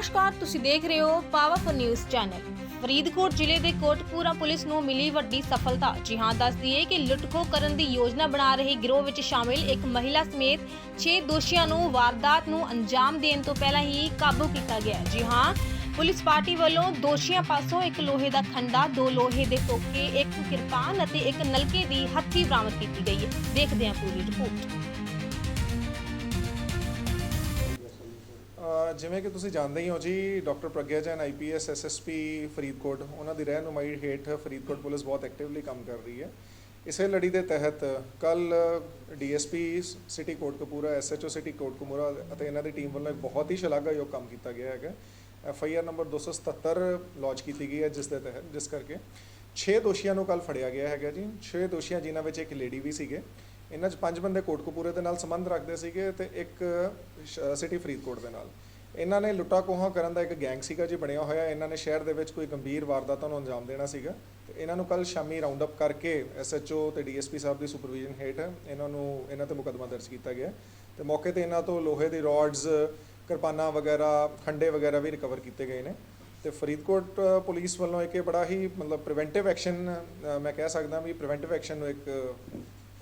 ਨਮਸਕਾਰ, ਤੁਸੀਂ ਦੇਖ ਰਹੇ ਹੋ ਪਾਵਰਫੁਲ ਨਿਊਜ਼ ਚੈਨਲ ਫਰੀਦਕੋਟ ਜ਼ਿਲ੍ਹੇ ਦੇ ਕੋਟਪੂਰਾ ਪੁਲਿਸ ਨੂੰ ਮਿਲੀ ਵੱਡੀ ਸਫਲਤਾ। ਜੀ ਹਾਂ, ਦੱਸ ਦਈਏ ਕਿ ਲੁੱਟਖੋ ਕਰਨ ਦੀ ਯੋਜਨਾ ਬਣਾ ਰਹੇ ਗਿਰੋਹ ਵਿੱਚ ਸ਼ਾਮਿਲ ਇੱਕ ਮਹਿਲਾ ਸਮੇਤ 6 ਦੋਸ਼ੀਆਂ ਨੂੰ ਵਾਰਦਾਤ ਨੂੰ ਅੰਜਾਮ ਦੇਣ ਤੋਂ ਪਹਿਲਾਂ ਹੀ ਕਾਬੂ ਕੀਤਾ ਗਿਆ ਜੀ ਹਾਂ, ਪੁਲਿਸ ਪਾਰਟੀ ਵੱਲੋਂ ਦੋਸ਼ੀਆਂ ਪਾਸੋਂ ਇੱਕ ਲੋਹੇ ਦਾ ਖੰਡਾ, ਦੋ ਲੋਹੇ ਦੇ ਟੋਕੇ ਇੱਕ ਕਿਰਪਾਨ ਅਤੇ ਇੱਕ ਨਲਕੇ ਦੀ ਹੱਥੀ ਬਰਾਮਦ ਕੀਤੀ ਗਈ ਹੈ। ਦੇਖਦੇ ਹਾਂ ਪੂਰੀ ਰਿਪੋਰਟ। ਜਿਵੇਂ ਕਿ ਤੁਸੀਂ ਜਾਣਦੇ ਹੀ ਹੋ ਜੀ doctor Pragya Jain IPS SSP Faridkot, ਉਹਨਾਂ ਦੀ ਰਹਿਨੁਮਾਈ ਹੇਠ ਫਰੀਦਕੋਟ ਪੁਲਿਸ ਬਹੁਤ ਐਕਟਿਵਲੀ ਕੰਮ ਕਰ ਰਹੀ ਹੈ। ਇਸੇ ਲੜੀ ਦੇ ਤਹਿਤ ਕੱਲ DSP city Kotkapura SHO city Kotkapura ਅਤੇ ਇਹਨਾਂ ਦੀ ਟੀਮ ਵੱਲੋਂ ਇੱਕ ਬਹੁਤ ਹੀ ਸ਼ਲਾਘਾਯੋਗ ਕੰਮ ਕੀਤਾ ਗਿਆ ਹੈਗਾ। ਐਫਆਈਆਰ ਨੰਬਰ 277 ਲਾਂਚ ਕੀਤੀ ਗਈ ਹੈ ਜਿਸ ਦੇ ਤਹਿਤ, ਜਿਸ ਕਰਕੇ 6 ਦੋਸ਼ੀਆਂ ਨੂੰ ਕੱਲ ਫੜਿਆ ਗਿਆ ਹੈਗਾ ਜੀ। 6 ਦੋਸ਼ੀਆਂ ਜਿਨ੍ਹਾਂ ਵਿੱਚ ਇੱਕ ਲੇਡੀ ਵੀ ਸੀਗੇ। ਇਹਨਾਂ 'ਚ ਪੰਜ ਬੰਦੇ ਕੋਟਕਪੂਰੇ ਦੇ ਨਾਲ ਸੰਬੰਧ ਰੱਖਦੇ ਸੀਗੇ ਤੇ ਇੱਕ ਸਿਟੀ ਫਰੀਦਕੋਟ ਦੇ ਨਾਲ। ਇਹਨਾਂ ਨੇ ਲੁੱਟਾ ਕੋਹਾਂ ਕਰਨ ਦਾ ਇੱਕ ਗੈਂਗ ਸੀਗਾ ਜੀ ਬਣਿਆ ਹੋਇਆ। ਇਹਨਾਂ ਨੇ ਸ਼ਹਿਰ ਦੇ ਵਿੱਚ ਕੋਈ ਗੰਭੀਰ ਵਾਰਦਾਤਾਂ ਨੂੰ ਅੰਜਾਮ ਦੇਣਾ ਸੀਗਾ। ਤੇ ਇਹਨਾਂ ਨੂੰ ਕੱਲ ਸ਼ਾਮੀ ਰਾਉਂਡ ਅਪ ਕਰਕੇ ਐਸਐਚਓ ਤੇ ਡੀਐਸਪੀ ਸਾਹਿਬ ਦੀ ਸੁਪਰਵਿਜ਼ਨ ਹੇਠ ਇਹਨਾਂ ਨੂੰ ਇਹਨਾਂ ਤੇ ਮੁਕੱਦਮਾ ਦਰਜ ਕੀਤਾ ਗਿਆ। ਤੇ ਮੌਕੇ ਤੇ ਇਹਨਾਂ ਤੋਂ ਲੋਹੇ ਦੀ ਰੋਡਸ ਕਿਰਪਾਨਾਂ ਵਗੈਰਾ, ਖੰਡੇ ਵਗੈਰਾ ਵੀ ਰਿਕਵਰ ਕੀਤੇ ਗਏ ਨੇ। ਤੇ ਫਰੀਦਕੋਟ ਪੁਲਿਸ ਵੱਲੋਂ ਇੱਕ ਇਹ ਬੜਾ ਹੀ ਮਤਲਬ ਪ੍ਰੀਵੈਂਟਿਵ ਐਕਸ਼ਨ ਮੈਂ ਕਹਿ ਸਕਦਾ ਵੀ ਪ੍ਰੀਵੈਂਟਿਵ ਐਕਸ਼ਨ ਨੂੰ ਇੱਕ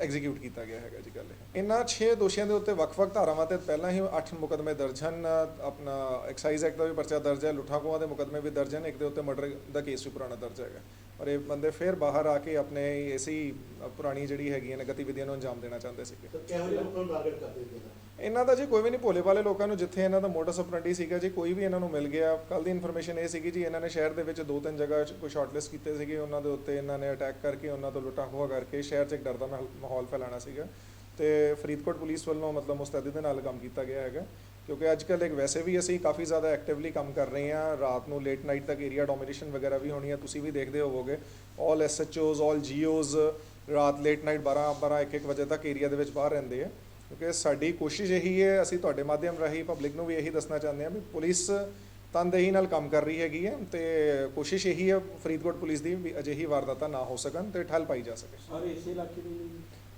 ਐਗਜ਼ੀਕਿਊਟ ਕੀਤਾ ਗਿਆ ਹੈਗਾ ਜੀ ਗੱਲ ਇਹ। ਇਹਨਾਂ 6 ਦੋਸ਼ੀਆਂ ਦੇ ਉੱਤੇ ਵੱਖ-ਵੱਖ ਧਾਰਾਵਾਂ ਤੇ ਪਹਿਲਾਂ ਹੀ 8 ਮੁਕਦਮੇ ਦਰਜ ਹਨ। ਆਪਣਾ ਐਕਸਾਈਜ਼ ਐਕਟ ਦਾ ਵੀ ਪਰਚਾ ਦਰਜ ਹੈ ਲੁੱਟਾਂ ਖੋਹਾਂ ਦੇ ਮੁਕਦਮੇ ਵੀ ਦਰਜ ਹਨ। ਇੱਕ ਦੇ ਉੱਤੇ ਮਰਡਰ ਦਾ ਕੇਸ ਵੀ ਪੁਰਾਣਾ ਦਰਜ ਹੈਗਾ। ਔਰ ਇਹ ਬੰਦੇ ਫਿਰ ਬਾਹਰ ਆ ਕੇ ਆਪਣੇ ਐਸੀ ਪੁਰਾਣੀ ਜਿਹੜੀ ਹੈਗੀਆਂ ਨੇ ਗਤੀਵਿਧੀਆਂ ਨੂੰ ਅੰਜਾਮ ਦੇਣਾ ਚਾਹੁੰਦੇ ਸੀਗੇ। ਤਾਂ ਕਿਹੋ ਜਿਹੇ ਲੋਕਾਂ ਨੂੰ ਟਾਰਗੇਟ ਕਰਦੇ ਨੇ ਇਹਨਾਂ? ਦਾ ਜੀ ਕੋਈ ਵੀ ਨਹੀਂ ਭੋਲੇ ਵਾਲੇ ਲੋਕਾਂ ਨੂੰ ਜਿੱਥੇ ਇਹਨਾਂ ਦਾ ਮੋਟਸ ਆਪਰੈਂਡੀ ਸੀਗਾ ਜੀ ਕੋਈ ਵੀ ਇਹਨਾਂ ਨੂੰ ਮਿਲ ਗਿਆ ਕੱਲ ਦੀ ਇਨਫੋਰਮੇਸ਼ਨ ਇਹ ਸੀਗੀ ਜੀ ਇਹਨਾਂ ਨੇ ਸ਼ਹਿਰ ਦੇ ਵਿੱਚ ਦੋ ਤਿੰਨ ਜਗ੍ਹਾ ਕੋਈ ਸ਼ਾਰਟਲਿਸਟ ਕੀਤੇ ਸੀਗੇ ਉਹਨਾਂ ਦੇ ਉੱਤੇ ਇਹਨਾਂ ਨੇ ਅਟੈਕ ਕਰਕੇ ਉਹਨਾਂ ਤੋਂ ਲੁੱਟਾਂ ਖੋਹਾਂ ਕਰਕੇ ਸ਼ਹਿਰ 'ਚ ਇੱਕ ਡਰ ਦਾ ਮਾਹੌਲ- ਮਾਹੌਲ ਫੈਲਾਣਾ ਸੀਗਾ। ਤੇ ਫਰੀਦਕੋਟ ਪੁਲਿਸ ਵੱਲੋਂ ਮਤਲਬ ਮੁਸਤੈਦੀ ਦੇ ਨਾਲ ਕੰਮ ਕੀਤਾ ਗਿਆ ਹੈਗਾ। ਕਿਉਂਕਿ ਅੱਜ ਕੱਲ੍ਹ ਇੱਕ ਵੈਸੇ ਵੀ ਅਸੀਂ ਕਾਫੀ ਜ਼ਿਆਦਾ ਐਕਟਿਵਲੀ ਕੰਮ ਕਰ ਰਹੇ ਹਾਂ। ਰਾਤ ਨੂੰ ਲੇਟ ਨਾਈਟ ਤੱਕ ਏਰੀਆ ਡੋਮੀਨੇਸ਼ਨ ਵਗੈਰਾ ਵੀ ਹੋਣੀ ਹੈ ਤੁਸੀਂ ਵੀ ਦੇਖਦੇ ਹੋਵੋਗੇ। ਆਲ ਐਸਐਚਓਜ਼ ਆਲ ਜੀਓਜ਼ ਰਾਤ ਲੇਟ ਨਾਈਟ 12 12 1 1 ਵਜੇ ਤੱਕ ਏਰੀਆ ਦੇ ਵਿੱਚ ਬਾਹਰ ਰਹਿੰਦੇ ਆ। ਕਿਉਂਕਿ ਸਾਡੀ ਕੋਸ਼ਿਸ਼ ਇਹੀ ਹੈ, ਅਸੀਂ ਤੁਹਾਡੇ ਮਾਧਿਅਮ ਰਾਹੀਂ ਪਬਲਿਕ ਨੂੰ ਵੀ ਇਹੀ ਦੱਸਣਾ ਚਾਹੁੰਦੇ ਹਾਂ ਵੀ ਪੁਲਿਸ ਤਨਦੇਹੀ ਨਾਲ ਕੰਮ ਕਰ ਰਹੀ ਹੈਗੀ ਹੈ ਤੇ ਕੋਸ਼ਿਸ਼ ਇਹੀ ਹੈ ਫਰੀਦਕੋਟ ਪੁਲਿਸ ਦੀ ਵੀ ਅਜਿਹੀ ਵਾਰਦਾਤਾਂ ਨਾ ਹੋ ਸਕਣ ਤੇ ਠੱਲ ਪਾਈ ਜਾ ਸਕੇ। ਸਾਰੇ ਇਸੇ ਇਲਾਕੇ ਦੇ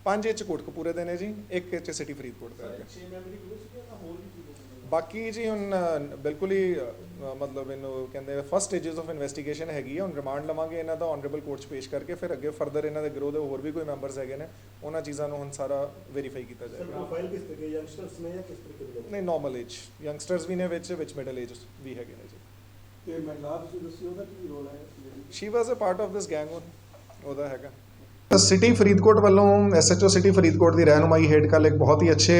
ਪੰਜ ਇਹ 'ਚ ਕੋਟਕਪੂਰੇ ਦੇ ਨੇ ਜੀ ਇੱਕ ਇਹ 'ਚ ਸਿਟੀ ਫਰੀਦਕੋਟ ਦਾ ਹੈਗਾ 6 ਮੈਂਬਰੀ ਗਰੁੱਪ ਸੀ ਜਾਂ ਹੋਰ ਵੀ ਸੀ ਬਾਕੀ ਜੀ ਹੁਣ ਬਿਲਕੁਲ ਹੀ ਮਤਲਬ ਇਹਨੂੰ ਕਹਿੰਦੇ ਫਸਟ ਸਟੇजेस ਆਫ ਇਨਵੈਸਟੀਗੇਸ਼ਨ ਹੈਗੀ ਹੈ ਹੁਣ ਰਿਮਾਂਡ ਲਵਾਂਗੇ ਇਹਨਾਂ ਦਾ ਆਨਰੇਬਲ ਕੋਰਟ 'ਚ ਪੇਸ਼ ਕਰਕੇ ਫਿਰ ਅੱਗੇ ਫਰਦਰ ਇਹਨਾਂ ਦੇ ਗਰੋਹ ਦੇ ਹੋਰ ਵੀ ਕੋਈ ਮੈਂਬਰਸ ਹੈਗੇ ਨੇ ਉਹਨਾਂ ਚੀਜ਼ਾਂ ਨੂੰ ਹੁਣ ਸਾਰਾ ਵੈਰੀਫਾਈ ਕੀਤਾ ਜਾਏਗਾ। ਪ੍ਰੋਫਾਈਲ ਕਿਸ ਤਰੀਕੇ ਯੰਗਸਟਰਸ ਨੇ ਜਾਂ ਕਿਸ ਤਰੀਕੇ ਦੇ ਨਹੀਂ ਨਾਰਮਲ ਏਜ ਯੰਗਸਟਰਸ ਵੀ ਨੇ ਵਿੱਚ ਵਿੱਚ ਮਿਡਲ ਏਜ ਵੀ ਹੈਗੇ ਨੇ ਜੀ। ਤੇ ਮਹਿਲਾ ਤੁਸੀਂ ਦੱਸੀ ਉਹਦਾ ਕੀ ਰੋਲ ਹੈ she was a part of this gang ਉਹਦਾ ਹੈਗਾ। ਸਿਟੀ ਫਰੀਦਕੋਟ ਵੱਲੋਂ ਐਸਐਚਓ ਸਿਟੀ ਫਰੀਦਕੋਟ ਦੀ ਰਹਿਨੁਮਾਈ ਹੇਠ ਕੱਲ ਇੱਕ ਬਹੁਤ ਹੀ ਅੱਛੇ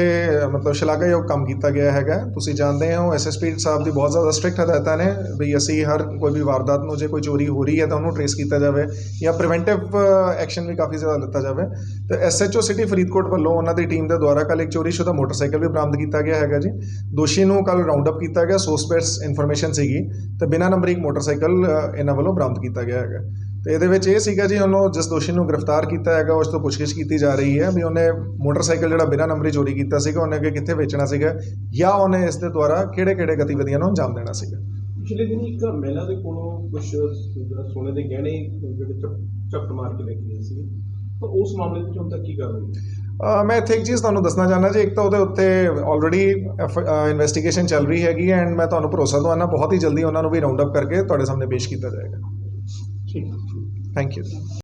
ਮਤਲਬ ਸ਼ਲਾਘਾਯੋਗ ਕੰਮ ਕੀਤਾ ਗਿਆ ਹੈਗਾ। ਤੁਸੀਂ ਜਾਣਦੇ ਹੋ ਐਸਐਸਪੀ ਸਾਹਿਬ ਦੀ ਬਹੁਤ ਜ਼ਿਆਦਾ ਸਟ੍ਰਿਕਟ ਹਦਾਇਤਾਂ ਨੇ ਵੀ ਅਸੀਂ ਹਰ ਕੋਈ ਵੀ ਵਾਰਦਾਤ ਨੂੰ ਜੇ ਕੋਈ ਚੋਰੀ ਹੋ ਰਹੀ ਹੈ ਤਾਂ ਉਹਨੂੰ ਟਰੇਸ ਕੀਤਾ ਜਾਵੇ ਜਾਂ ਪ੍ਰੀਵੈਂਟਿਵ ਐਕਸ਼ਨ ਵੀ ਕਾਫੀ ਜ਼ਿਆਦਾ ਲਿੱਤਾ ਜਾਵੇ। ਤੇ ਐਸਐਚਓ ਸਿਟੀ ਫਰੀਦਕੋਟ ਵੱਲੋਂ ਉਹਨਾਂ ਦੀ ਟੀਮ ਦੇ ਦੁਆਰਾ ਕੱਲ ਇੱਕ ਚੋਰੀशुदा ਮੋਟਰਸਾਈਕਲ ਵੀ ਬਰਾਮਦ ਕੀਤਾ ਗਿਆ ਹੈਗਾ ਜੀ। ਦੋਸ਼ੀ ਨੂੰ ਕੱਲ ਰਾਉਂਡ ਅਪ ਕੀਤਾ ਗਿਆ ਸੋਰਸ ਬੇਸ ਇਨਫੋਰਮੇਸ਼ਨ ਸੀਗੀ ਤੇ ਬਿਨਾਂ ਨੰਬਰ ਇੱਕ ਮੋਟਰਸਾਈਕਲ ਇਹਨਾਂ ਵੱਲੋਂ ਬਰਾਮਦ ਕੀਤਾ ਗਿਆ ਹੈਗਾ। ਤੇ ਇਹਦੇ ਵਿੱਚ ਇਹ ਸੀਗਾ ਜੀ ਉਹਨੂੰ ਜਿਸ ਦੋਸ਼ੀ ਨੂੰ ਗ੍ਰਿਫਤਾਰ ਕੀਤਾ ਹੈਗਾ ਉਸ ਤੋਂ ਪੁੱਛਗਿੱਛ ਕੀਤੀ ਜਾ ਰਹੀ ਹੈ ਵੀ ਉਹਨੇ ਮੋਟਰਸਾਈਕਲ ਜਿਹੜਾ ਬਿਨਾਂ ਨੰਬਰੀ ਚੋਰੀ ਕੀਤਾ ਸੀਗਾ ਉਹਨੇ ਅੱਗੇ ਕਿੱਥੇ ਵੇਚਣਾ ਸੀਗਾ ਜਾਂ ਉਹਨੇ ਇਸ ਦੇ ਦੁਆਰਾ ਕਿਹੜੇ-ਕਿਹੜੇ ਗਤੀਵਿਧੀਆਂ ਨੂੰ ਅੰਜਾਮ ਦੇਣਾ ਸੀਗਾ? ਪਿਛਲੇ ਦਿਨ ਇੱਕ ਮਹਿਲਾ ਦੇ ਕੋਲੋਂ ਕੁਝ ਸੋਨੇ ਦੇ ਗਹਿਣੇ ਜਿਹੜੇ ਚੱਪ ਮਾਰ ਕੇ ਲੈ ਗਏ ਸੀ ਤਾਂ ਉਸ ਮਾਮਲੇ ਵਿੱਚ ਹੁਣ ਤੱਕ ਕੀ ਕਰ ਰਹੀ ਮੈਂ ਇੱਥੇ ਇੱਕ ਚੀਜ਼ ਤੁਹਾਨੂੰ ਦੱਸਣਾ ਚਾਹੁੰਦਾ ਜੀ ਇੱਕ ਤਾਂ ਉਹਦੇ ਉੱਤੇ ਆਲਰੇਡੀ ਇਨਵੈਸਟੀਗੇਸ਼ਨ ਚੱਲ ਰਹੀ ਹੈਗੀ ਐਂਡ ਮੈਂ ਤੁਹਾਨੂੰ ਭਰੋਸਾ ਦਵਾਨਾ ਬਹੁਤ ਹੀ ਜਲਦੀ ਉਹਨਾਂ ਨੂੰ ਵੀ ਰਾਉਂਡ ਅਪ ਕਰਕੇ ਤੁਹਾਡੇ ਸਾਹਮਣੇ ਪੇਸ਼ ਕੀਤਾ ਜਾਏਗਾ। ਠੀਕ। Thank you.